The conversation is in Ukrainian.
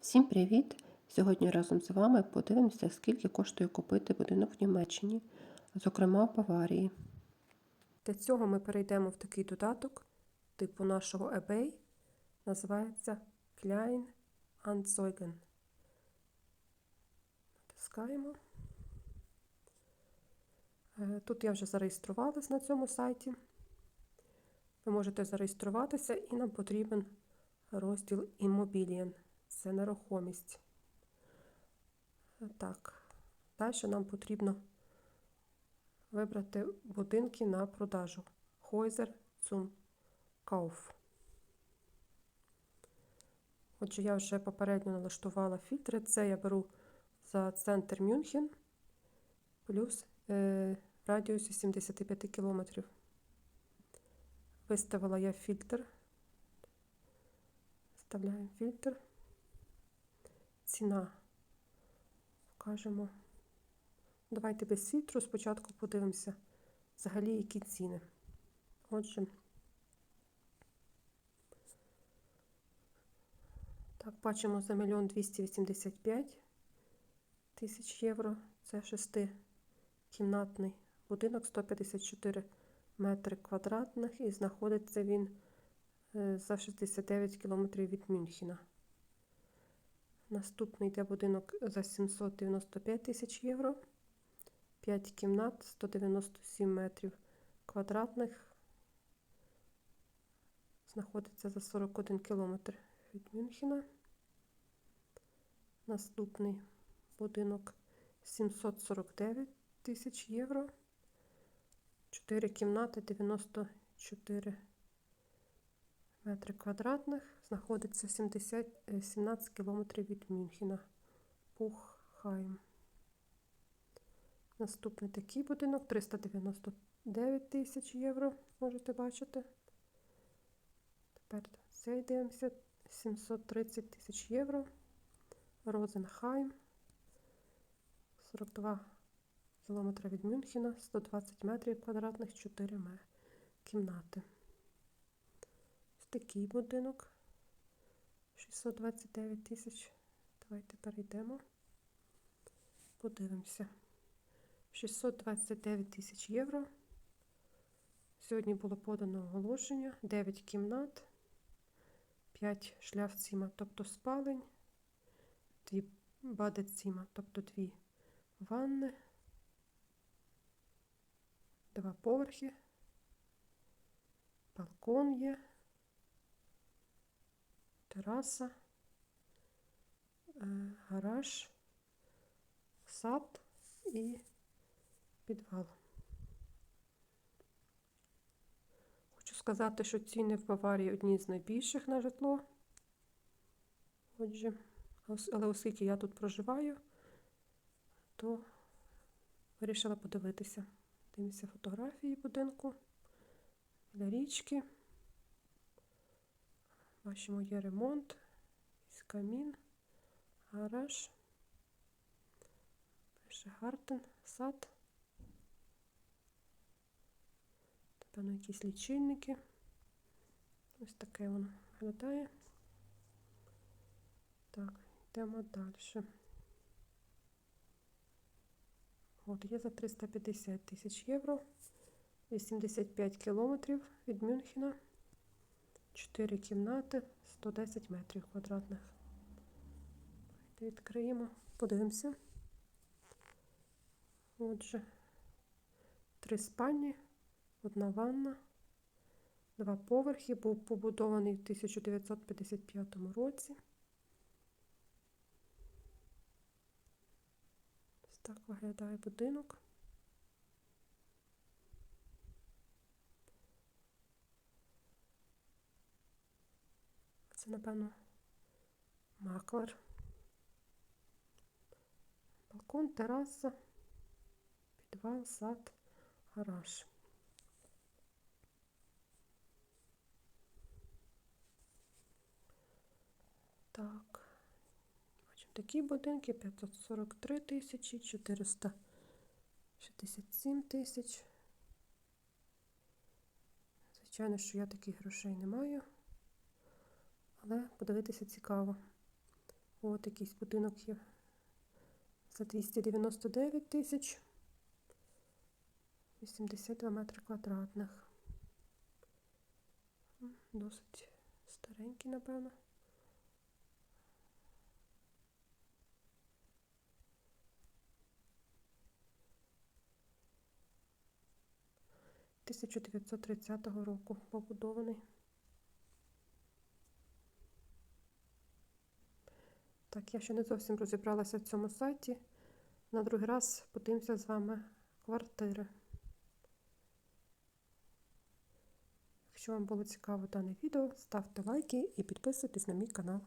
Всім привіт! Сьогодні разом з вами подивимося, скільки коштує купити будинок в Німеччині, зокрема в Баварії. Для цього ми перейдемо в такий додаток типу нашого eBay. Називається Klein Anzeigen. Натискаємо. Е, Тут я вже зареєструвалась на цьому сайті. Ви можете зареєструватися і нам потрібен розділ Immobilien. Це нерухомість. Так, далі нам потрібно вибрати будинки на продажу. Häuser zum Kauf. Отже, я вже попередньо налаштувала фільтри. Це я беру за центр Мюнхен плюс е, в радіусі 75 км. Виставила я фільтр. Вставляємо фільтр. Ціна. Вкажемо. Давайте без фільтру спочатку подивимося взагалі, які ціни. Отже, так, бачимо за 1 285 тисяч євро. Це шестикімнатний будинок 154 метри квадратних і знаходиться він за 69 кілометрів від Мюнхена. Наступний йде будинок за 795 тисяч євро. 5 кімнат, 197 метрів квадратних. Знаходиться за 41 кілометр від Мюнхена. Наступний будинок 749 тисяч євро. 4 кімнати, 94 метри квадратних. Знаходиться 70, 17 кілометрів від Мюнхена. Пуххайм. Наступний такий будинок 399 тисяч євро, можете бачити. Тепер цей дивимося 730 тисяч євро. Розенхайм. 42 кілометри від Мюнхена, 120 метрів квадратних, 4 кімнати. Такий будинок. 629 тисяч. Давайте перейдемо. Подивимося. 629 тисяч євро. Сьогодні було подано оголошення. 9 кімнат, 5 шляфціма, тобто спалень, 2 бадеціма, тобто 2 ванни, 2 поверхи, балкон є, тераса, е, гараж, сад і підвал. Хочу сказати, що ціни в Баварії одні з найбільших на житло. Отже, але оскільки я тут проживаю, то вирішила подивитися. Дивимося фотографії будинку для річки. Бачимо, є ремонт, камін, гараж, пише гартен, сад. Напевно, якісь лічильники. Ось таке воно виглядає. Так, йдемо далі. От, є за 350 тисяч євро, 85 кілометрів від Мюнхена, 4 кімнати, 110 метрів квадратних. Відкриємо, подивимося. Отже, три спальні. Одна ванна, два поверхи, був побудований в 1955 році. Ось так виглядає будинок. Напевно, маклер. Балкон, тераса, підвал, сад, гараж. Так, бачимо такі будинки 543 тисячі, 467 тисяч. Звичайно, що я таких грошей не маю, але подивитися цікаво. От якийсь будинок є за 299 тисяч. 82 метри квадратних. Досить старенький, напевно. Тисяча дев'ятсот тридцятого року побудований. Так, я ще не зовсім розібралася в цьому сайті. На другий раз подивимося з вами квартири. Якщо вам було цікаво дане відео, ставте лайки і підписуйтесь на мій канал.